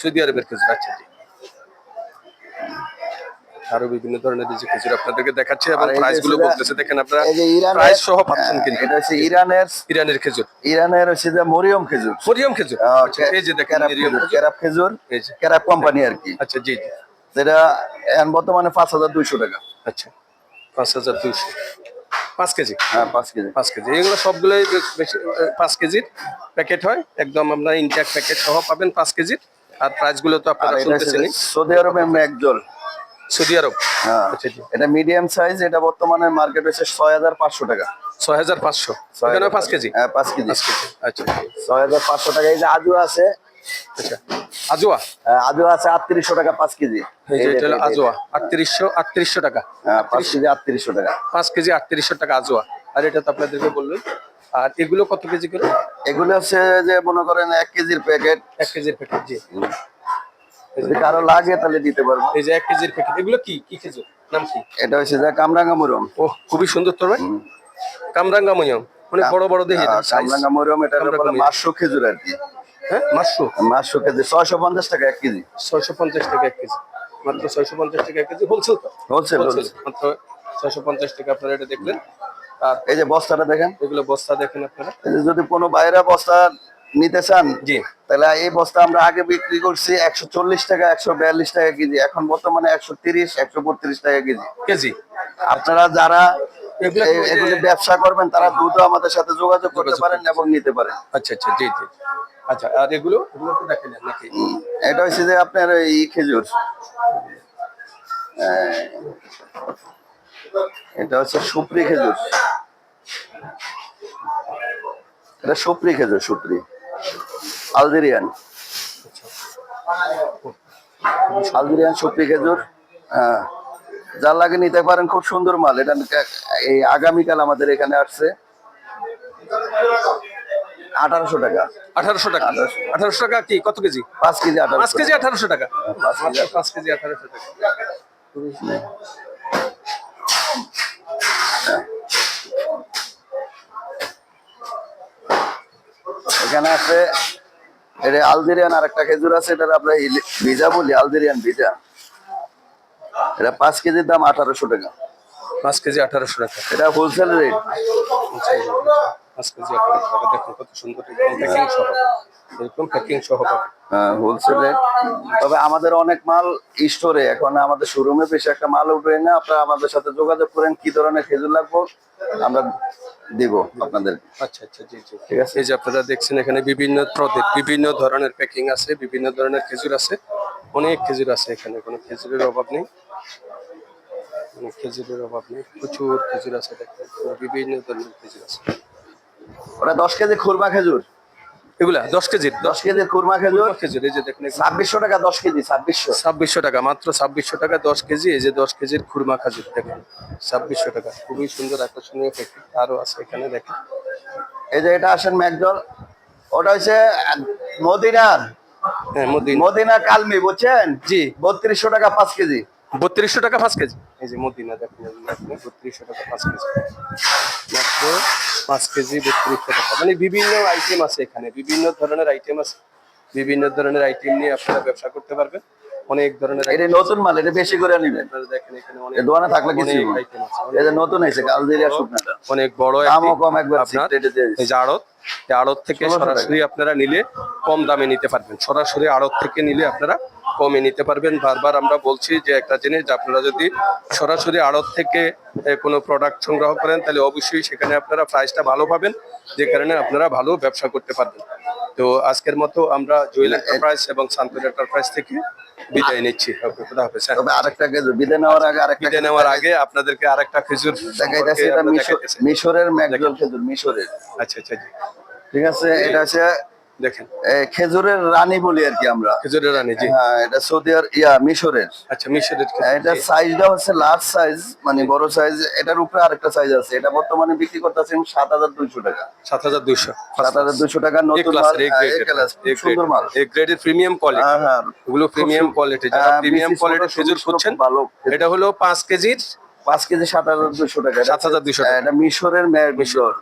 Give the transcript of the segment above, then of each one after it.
Saudi আরবের খেজুর আচ্ছা আরও বিভিন্ন ধরনের যে খেজুর আপনাদেরকে দেখাচ্ছে এবং প্রাইসগুলো বলতেছে দেখেন আপনারা প্রাইস সহ পাচ্ছেন কিন্তু। এটা হচ্ছে ইরানের ইরানের খেজুর। ইরানের হচ্ছে যে মরিয়ম খেজুর। মরিয়ম খেজুর? আচ্ছা, এই যে দেখেন খেজুর, কোম্পানি আর কি। আচ্ছা জি জি। যেটা এখন বর্তমানে পাঁচ হাজার দুইশো টাকা। আচ্ছা পাঁচ হাজার দুইশো। পাঁচ কেজি? হ্যাঁ পাঁচ কেজি। পাঁচ কেজি। এগুলো সবগুলোই বেশি পাঁচ কেজির প্যাকেট হয়। একদম আপনার ইনট্যাক্ট প্যাকেট সহ পাবেন পাঁচ কেজির। আর প্রাইসগুলো তো আপনারা যে সৌদি আরবে আমরা সৌদি আরব? হ্যাঁ। আচ্ছা এটা মিডিয়াম সাইজ এটা বর্তমানে মার্কেট হচ্ছে ছয় হাজার পাঁচশো টাকা। ছয় হাজার পাঁচশো এখানে পাঁচ কেজি? হ্যাঁ পাঁচ কেজি। আচ্ছা ছয় হাজার পাঁচশো টাকা। এই যে আজু আছে। আচ্ছা আজোয়া? আহ, আজু আছে আটত্রিশশো টাকা পাঁচ কেজি। আজোয়া। আটত্রিশশো আটত্রিশশো টাকা। হ্যাঁ পাঁচ কেজি আটত্রিশশো টাকা। পাঁচ কেজি আটত্রিশশো টাকা আজোয়া। আর এটা তো আপনাদেরকে বললেন আর এগুলো কত কেজি করে? এগুলো হচ্ছে যে মনে করেন এক কেজির প্যাকেট এক কেজির প্যাকেট জি। যদি কারও লাগে তাহলে দিতে পারব। এই যে এক কেজির প্যাকেট এগুলো কি? কি খেজুর নাম কি? এটা হচ্ছে যে কামরাঙ্গা মুরম ও খুবই সুন্দর তো ভাই। কামরাঙ্গা ময়ম অনেক বড় বড় দেখি কামরাঙ্গা মুরম এটা বলে খেজুর আর কি। হ্যাঁ? মাসশো মাসশো কেজি ছয়শো পঞ্চাশ টাকা এক কেজি। ছয়শো পঞ্চাশ টাকা এক কেজি। মাত্র ছয়শো পঞ্চাশ টাকা এক কেজি। হোলসেল। হোলসেল। মাত্র ছয়শো পঞ্চাশ টাকা আপনারা এটা দেখলেন। আর এই যে বস্তাটা দেখেন। এগুলো বস্তা দেখেন আপনারা। যদি কোনো বাইরে বস্তা নিতে চান জি। তাহলে এই বস্তা আমরা আগে বিক্রি করছি একশো চল্লিশ টাকা একশো বিয়াল্লিশ টাকা কেজি। এখন বর্তমানে একশো তিরিশ একশো বত্রিশ টাকা কেজি। কেজি। আপনারা যারা এগুলো ব্যবসা করবেন তারা দ্রুত আমাদের সাথে যোগাযোগ করতে পারেন এবং নিতে পারেন। আচ্ছা আচ্ছা জি জি। আচ্ছা আর এগুলো? এগুলো তো দেখেন নাকি? এটা হচ্ছে যে আপনার এই খেজুর। আহ, এটা হচ্ছে সুপ্রি খেজুর। এটা সুপ্রি খেজুর সুপ্রি। আলজেরিয়ান। আলজেরিয়ান সুপ্রি খেজুর হ্যাঁ। যার লাগে নিতে পারেন খুব সুন্দর মাল। এটা এই আগামীকাল আমাদের এখানে আসছে। আঠারোশো টাকা। আঠারোশো টাকা। আঠারোশো। টাকা কি? কত কেজি? পাঁচ কেজি পাঁচ আঠারোশো কেজি আঠারোশো টাকা। পাঁচ কেজি আঠারোশো। টাকা। এখানে আছে, এটা আলজেরিয়ান আর একটা খেজুর আছে এটা আমরা ভিজা বলি, আলজেরিয়ান ভিজা। এটা পাঁচ কেজির দাম আঠারোশো টাকা। পাঁচ কেজি আঠারোশো টাকা। এটা হোলসেল রেট পাঁচ কেজি আঠারোশো টাকা। দেখুন কত সুন্দর প্যাকিং সহ। এরকম প্যাকিং সহ হোলসেল রেট তবে আমাদের অনেক মাল স্টোরে এখন আমাদের শোরুমে বেশি একটা মাল উঠবে না। আপনারা আমাদের সাথে যোগাযোগ করেন কি ধরনের খেজুর লাগবো আমরা দিব আপনাদের। আচ্ছা আচ্ছা জি জি। ঠিক আছে। এই যে আপনারা দেখছেন এখানে বিভিন্ন প্রদের বিভিন্ন ধরনের প্যাকিং আছে বিভিন্ন ধরনের খেজুর আছে। অনেক খেজুর আছে এখানে কোনো খেজুরের অভাব নেই। কোনো খেজুরের অভাব নেই প্রচুর খেজুর আছে দেখেন বিভিন্ন ধরনের খেজুর আছে। ওটা দশ কেজি খুরমা খেজুর? এগুলা দশ কেজির দশ দশ কেজি খুরমা খেজুর? খেজুর এই যে দেখেন ছাব্বিশশো টাকা দশ কেজি ছাব্বিশশো। ছাব্বিশশো টাকা মাত্র ছাব্বিশশো টাকা দশ কেজি এই যে দশ কেজির খুরমা খাজুর দেখেন ছাব্বিশশো টাকা খুবই সুন্দর আকর্ষণীয় প্যাকেট আরও আছে এখানে দেখেন। এই যে এটা আসেন ম্যাকডল ওটা হচ্ছে মদিনার। হ্যাঁ মদিন। মদিনা কালমি বুঝছেন? জি। বত্রিশশো টাকা পাঁচ কেজি। বত্রিশশো টাকা পাঁচ কেজি। এই যে মদিনা দেখেন বত্রিশশো টাকা পাঁচ কেজি। মাত্র পাঁচ কেজি বত্রিশশো টাকা। মানে বিভিন্ন আইটেম আছে এখানে বিভিন্ন ধরনের আইটেম আছে। বিভিন্ন ধরনের আইটেম নিয়ে আপনারা ব্যবসা করতে পারবেন। অনেক ধরনের এটা নতুন মাল এটা বেশি করে নিবেন। আপনারা দেখেন এখানে অনেক দোকানে থাকলে কিছু এটা নতুন শুকনাটা। অনেক বড় দামও কম একবার আপনার এই যে আড়ত আড়ত থেকে সরাসরি আপনারা নিলে কম দামে নিতে পারবেন। সরাসরি আড়ত থেকে নিলে আপনারা কমে নিতে পারবেন। বারবার আমরা বলছি যে একটা জিনিস যে আপনারা যদি সরাসরি আড়ত থেকে কোনো প্রোডাক্ট সংগ্রহ করেন তাহলে অবশ্যই সেখানে আপনারা প্রাইসটা ভালো পাবেন যে কারণে আপনারা ভালো ব্যবসা করতে পারবেন। তো আজকের মতো আমরা জুয়েল এন্টারপ্রাইজ এবং শান্তন এন্টারপ্রাইজ থেকে বিদায় নিচ্ছি। হ্যাঁ। তবে আরেকটা খেজুর নেওয়ার আগে আরেকটা বিদায় নেওয়ার আগে আপনাদেরকে আরেকটা খেজুর দেখাইতেছি এটা মিশর- মিশরের খেজুর মিশরের। আচ্ছা আচ্ছা জি ঠিক আছে? এটা হচ্ছে দেখেন। খেজুরের রানী বলি আর কি আমরা। খেজুরের রানী জি। হ্যাঁ এটা সৌদি আর ইয়া মিশরের। আচ্ছা মিশরের এটা সাইজটা হচ্ছে লার্জ সাইজ মানে বড় সাইজ এটার উপরে আরেকটা সাইজ আছে। এটা বর্তমানে বিক্রি করতেছেন সাত হাজার দুইশো টাকা। সাত হাজার দুইশো। সাত হাজার দুইশো টাকা নতুন হ্যাঁ, সুন্দর মাল। গ্রেড এ গ্রেডের প্রিমিয়াম কোয়ালিটি হ্যাঁ হ্যাঁ ওগুলো প্রিমিয়াম কোয়ালিটি যারা হ্যাঁ, প্রিমিয়াম BCC কোয়ালিটির খেজুর খুঁজছেন ভালো। এটা হলো পাঁচ কেজির পাঁচ কেজি সাত হাজার দুইশো টাকা। এটা- 7,200 টাকা। হ্যাঁ, এটা মিশরের মিশর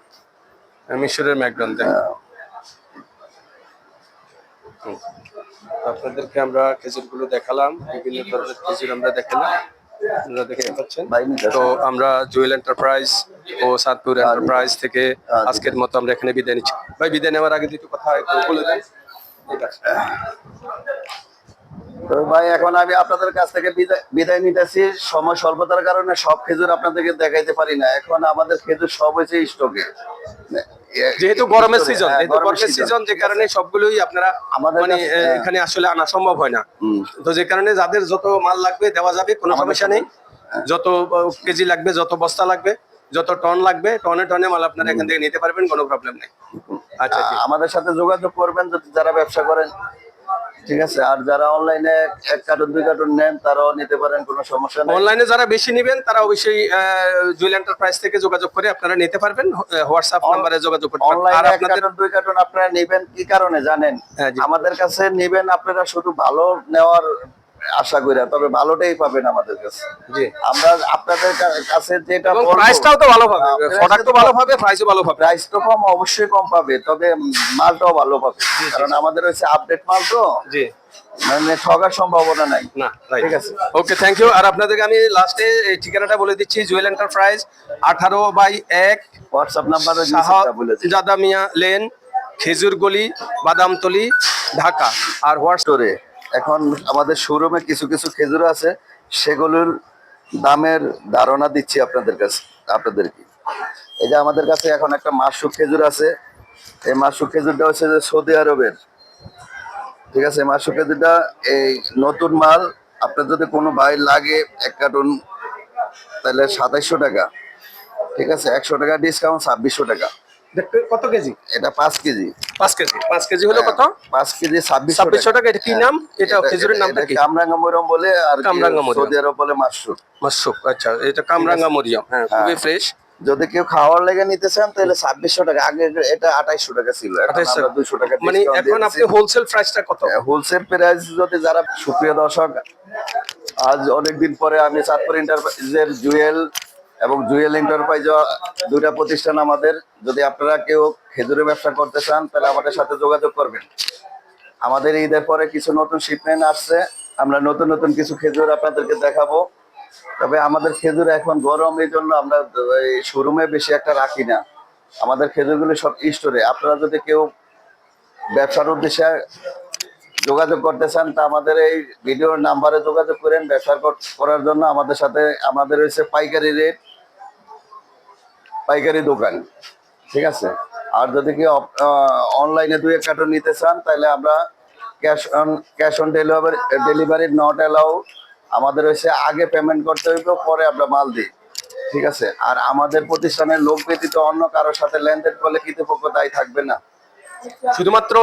মিশরের ম্যাকডন দেন হ্যাঁ। আপনাদেরকে আমরা খেজুরগুলো দেখালাম, বিভিন্ন ধরনের খেজুর আমরা দেখালাম। আপনারা দেখতে তো আমরা জুয়েল এন্টারপ্রাইজ ও সাতপুর এন্টারপ্রাইজ থেকে আজকের মতো আমরা এখানে বিদায় নিচ্ছি। ভাই, বিদায় নেওয়ার আগে দুটো কথা বলে দেন। ঠিক আছে। তো ভাই এখন আমি আপনাদের কাছ থেকে বিদায় নিতেছি। সময় স্বল্পতার কারণে সব খেজুর আপনাদেরকে দেখাইতে পারি না। এখন আমাদের খেজুর সব হয়েছে স্টকে। যেহেতু গরমের সিজন গরমের সিজন যে কারণে সবগুলোই আপনারা মানে এখানে আসলে আনা সম্ভব হয় না। তো যে কারণে যাদের যত মাল লাগবে দেওয়া যাবে কোনো সমস্যা নেই। যত কেজি লাগবে যত বস্তা লাগবে যত টন লাগবে টনে টনে মাল আপনারা এখান থেকে নিতে পারবেন কোনো প্রবলেম নেই। আচ্ছা আমাদের সাথে যোগাযোগ করবেন যদি যারা ব্যবসা করেন। ঠিক আছে? আর যারা অনলাইনে এক কার্টুন দুই কার্টুন নেন তারাও নিতে পারেন কোনো সমস্যা নেই। অনলাইনে যারা বেশি নেবেন তারা অবশ্যই জুয়েল এন্টারপ্রাইজ থেকে যোগাযোগ করে আপনারা নিতে পারবেন হোয়াটসঅ্যাপ নাম্বারে যোগাযোগ করতে পারবেন। আর আপনাদের দুই কার্টুন আপনারা নেবেন কি কারণে জানেন? হ্যাঁ, আমাদের কাছে নেবেন আপনারা শুধু ভালো নেওয়ার আশা করি তবে ভালোটাই পাবেন আমাদের কাছে। জি। আমরা আপনাদের কাছে যেটা প্রাইসটাও তো ভালো পাবে। প্রোডাক্টও তো ভালো পাবে প্রাইসও ভালো পাবে। প্রাইস তো কম অবশ্যই কম পাবে তবে মালটাও ভালো পাবে। কারণ আমাদের হচ্ছে আপডেট মাল তো। জি। মানে ঠগার সম্ভাবনা নাই। না ঠিক আছে। ওকে থ্যাংক ইউ আর আপনাদেরকে আমি লাস্টে এই ঠিকানাটা বলে দিচ্ছি জুয়েল এন্টারপ্রাইজ আঠারো বাই এক হোয়াটসঅ্যাপ নাম্বারে মিয়া লেন খেজুর গলি বাদামতলি ঢাকা। আর হোয়াটসঅ্যাপ স্টোরে এখন আমাদের শোরুমে কিছু কিছু খেজুর আছে, সেগুলোর দামের ধারণা দিচ্ছি আপনাদের কাছে, আপনাদেরকে। এই যে আমাদের কাছে এখন একটা মাসুক খেজুর আছে, এই মাসুক খেজুরটা হচ্ছে যে সৌদি আরবের। ঠিক আছে মাসুক খেজুরটা এই নতুন মাল, আপনার যদি কোনো ভাই লাগে এক কার্টুন, তাহলে সাতাইশশো টাকা। ঠিক আছে, একশো টাকা ডিসকাউন্ট ছাব্বিশশো টাকা। কত কেজি? এটা পাঁচ কেজি। পাঁচ কেজি। পাঁচ কেজি হলো কত? পাঁচ কেজি ছাব্বিশশো ছাব্বিশশো টাকা। এটা কি নাম? এটা খেজুরের নামটা কি? কামরাঙ্গা মরিয়ম বলে আর কামরাঙ্গা মরিয়ম। সৌদি আরব বলে আচ্ছা এটা কামরাঙ্গা মরিয়ম। হ্যাঁ খুবই ফ্রেশ যদি কেউ খাওয়ার লেগে নিতে চান তাহলে ছাব্বিশশো টাকা। আগে এটা আঠাইশশো টাকা ছিল দুশো টাকা মানে এখন আপনি হোলসেল প্রাইসটা কত? হোলসেল প্রাইস যদি যারা সুপ্রিয় দর্শক আজ অনেকদিন পরে আমি চাঁদপুর এন্টারপ্রাইজের জুয়েল এবং জুয়েল এন্টারপ্রাইজ দুইটা প্রতিষ্ঠান আমাদের। যদি আপনারা কেউ খেজুরের ব্যবসা করতে চান, তাহলে আমাদের সাথে যোগাযোগ করবেন। আমাদের ঈদের পরে কিছু নতুন শিপমেন্ট আসছে। আমরা নতুন নতুন কিছু খেজুর আপনাদেরকে দেখাবো। তবে আমাদের খেজুর এখন গরম এই জন্য আমরা শোরুমে বেশি একটা রাখি না। আমাদের খেজুরগুলো সব স্টোরে আপনারা যদি কেউ ব্যবসার উদ্দেশ্যে যোগাযোগ করতে চান তা আমাদের এই ভিডিওর নাম্বারে যোগাযোগ করেন, ব্যবসা করার জন্য আমাদের সাথে, আমাদের হচ্ছে পাইকারি রেট, পাইকারি দোকান, ঠিক আছে? আর যদি কেউ অনলাইনে দুই এক কার্টন নিতে চান, তাহলে আমরা cash on cash on delivery delivery not allow আমাদের হচ্ছে আগে পেমেন্ট করতে হইব, পরে আমরা মাল দিই, ঠিক আছে? আর আমাদের প্রতিষ্ঠানের লোক ব্যতীত অন্য কারোর সাথে লেনদেন করলে কৃতপক্ষ দায়ী থাকবে না। শুধুমাত্র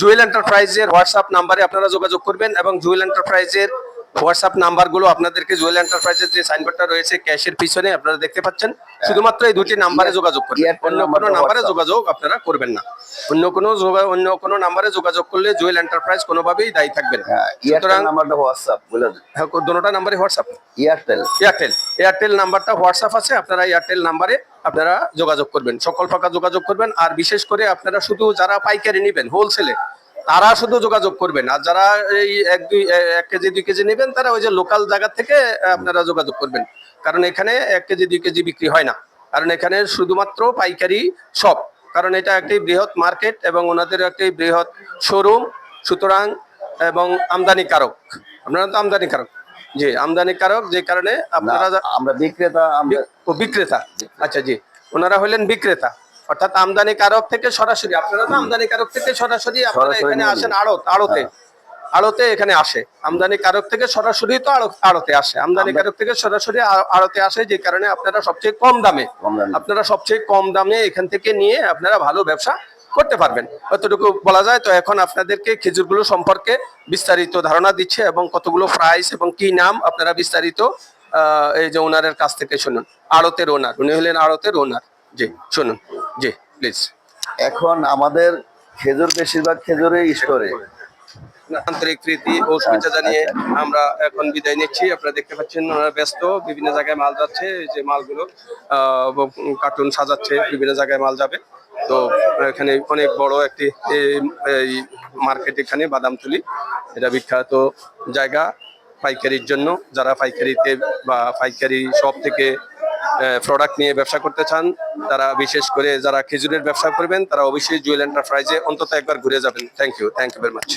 জুয়েল এন্টারপ্রাইজের হোয়াটসঅ্যাপ নাম্বারে আপনারা যোগাযোগ করবেন এবং জুয়েল এন্টারপ্রাইজের হোয়াটসঅ্যাপ নাম্বারগুলো আপনাদেরকে জুয়েল এন্টারপ্রাইজের যে সাইনবোর্ডটা রয়েছে ক্যাশের পিছনে আপনারা দেখতে পাচ্ছেন। শুধুমাত্র এই দুটি নাম্বারে যোগাযোগ করবেন। অন্য কোনো নাম্বারে যোগাযোগ আপনারা করবেন না। অন্য কোনো অন্য কোনো নাম্বারে যোগাযোগ করলে জুয়েল এন্টারপ্রাইজ কোনোভাবেই দায়ী থাকবে না। হ্যাঁ সুতরাং নাম্বারটা হোয়াটসঅ্যাপ বলে দেন হ্যাঁ, দুটোটা নাম্বারে হোয়াটসঅ্যাপ এয়ারটেল এয়ারটেল এয়ারটেল নাম্বারটা হোয়াটসঅ্যাপ আছে আপনারা এয়ারটেল নাম্বারে আপনারা যোগাযোগ করবেন। সকল ফাঁকা যোগাযোগ করবেন। আর বিশেষ করে আপনারা শুধু যারা পাইকারি নেবেন হোলসেলে তারা শুধু যোগাযোগ করবেন আর যারা এই এক দুই এক কেজি দুই কেজি নেবেন তারা ওই যে লোকাল জায়গা থেকে আপনারা যোগাযোগ করবেন। কারণ এখানে এক কেজি দুই কেজি বিক্রি হয় না। কারণ এখানে শুধুমাত্র পাইকারি শপ কারণ এটা একটি বৃহৎ মার্কেট এবং ওনাদের একটি বৃহৎ শোরুম। সুতরাং এবং আমদানিকারক। আপনারা তো আমদানিকারক। জি আমদানিকারক যে কারণে আপনারা আমরা বিক্রেতা বিক্রেতা। আচ্ছা জি। ওনারা হলেন বিক্রেতা। অর্থাৎ আমদানি কারক থেকে সরাসরি আপনারা তো আমদানি কারক থেকে সরাসরি আপনারা এখানে আসেন আড়ত আড়তে। আড়তে এখানে আসে। আমদানি কারক থেকে সরাসরি তো আড়তে আসে। আমদানি কারক থেকে সরাসরি আড়তে আসে যে কারণে আপনারা সবচেয়ে কম দামে আপনারা সবচেয়ে কম দামে এখান থেকে নিয়ে আপনারা ভালো ব্যবসা করতে পারবেন। অতটুকু বলা যায় তো এখন আপনাদেরকে খেজুরগুলো সম্পর্কে বিস্তারিত ধারণা দিচ্ছে এবং কতগুলো প্রাইস এবং কি নাম আপনারা বিস্তারিত আহ, এই যে ওনারের কাছ থেকে শুনুন। আড়তের ওনার উনি হলেন আড়তের ওনার জি শুনুন। জি প্লিজ এখন আমাদের খেজুর বেশিরভাগ খেজুরে স্টোরে আন্তরিক প্রীতি ও শুভেচ্ছা জানিয়ে আমরা এখন বিদায় নিচ্ছি। আপনারা দেখতে পাচ্ছেন ওনারা ব্যস্ত বিভিন্ন জায়গায় মাল যাচ্ছে এই যে মালগুলো কার্টুন সাজাচ্ছে বিভিন্ন জায়গায় মাল যাবে। তো এখানে অনেক বড় একটি এই- মার্কেট এখানে বাদামতুলি। এটা বিখ্যাত জায়গা পাইকারির জন্য। যারা পাইকারিতে বা পাইকারি শপ থেকে প্রোডাক্ট নিয়ে ব্যবসা করতে চান, তারা বিশেষ করে যারা খেজুরের ব্যবসা করবেন, তারা অবশ্যই জুয়েল এন্টারপ্রাইজে অন্তত একবার ঘুরে যাবেন। Thank you thank you very much